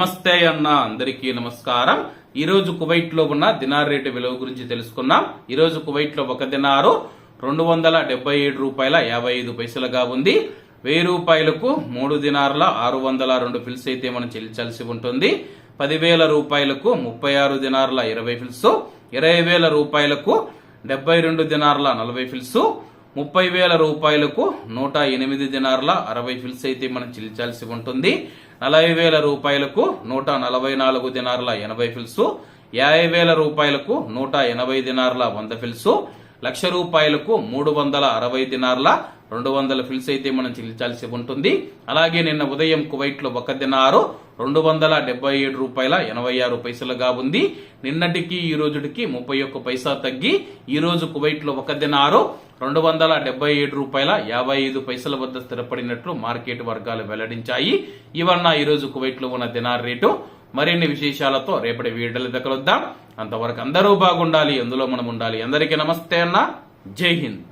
నమస్తే అన్న అందరికీ నమస్కారం. ఈ రోజు కువైట్లో ఉన్న దినార్ రేటు విలువ గురించి తెలుసుకున్నాం ఈ రోజు కువైట్లో ఒక దినారు రెండు వందల డెబ్బై ఏడు రూపాయల యాభై ఐదు పైసలుగా ఉంది. వెయ్యి రూపాయలకు మూడు దినార్ల ఆరు వందల రెండు ఫిల్స్ అయితే మనం చెల్లించాల్సి ఉంటుంది. పదివేల రూపాయలకు ముప్పై ఆరు దినార్ల ఇరవై ఫిల్స్. ఇరవై వేల రూపాయలకు డెబ్బై రెండు దినార్ల నలభై ఫిల్స్. ముప్పై వేల రూపాయలకు నూట ఎనిమిది దినార్ల అరవై ఫిల్స్ అయితే మనం చెల్లించాల్సి ఉంటుంది. నలభై వేల రూపాయలకు నూట నలభై నాలుగు దినార్ల ఎనభై ఫిల్స్. యాభై వేల రూపాయలకు నూట ఎనభై దినార్ల వంద ఫిల్స్. లక్ష రూపాయలకు మూడు వందల అరవై దినార్ల రెండు వందల ఫిల్స్ అయితే మనం చెల్లించాల్సి ఉంటుంది. అలాగే నిన్న ఉదయం కువైట్లో ఒక దినారు రెండు వందల డెబ్బై ఏడు రూపాయల ఎనభై ఆరు పైసలుగా ఉంది. నిన్నటికి ఈ రోజుకి ముప్పై ఒక్క పైసా తగ్గి ఈ రోజు ఒక దినారు రెండు వందల డెబ్బై ఏడు రూపాయల యాభై ఐదు పైసల వద్ద స్థిరపడినట్లు మార్కెట్ వర్గాలు వెల్లడించాయి. ఇవన్న ఈ రోజు ఉన్న దినార్ రేటు. మరిన్ని విశేషాలతో రేపటి వీడియోల దగ్గర వద్దాం. అంతవరకు అందరూ బాగుండాలి. అందులో మనం ఉండాలి. అందరికీ నమస్తే అన్న. జై హింద్.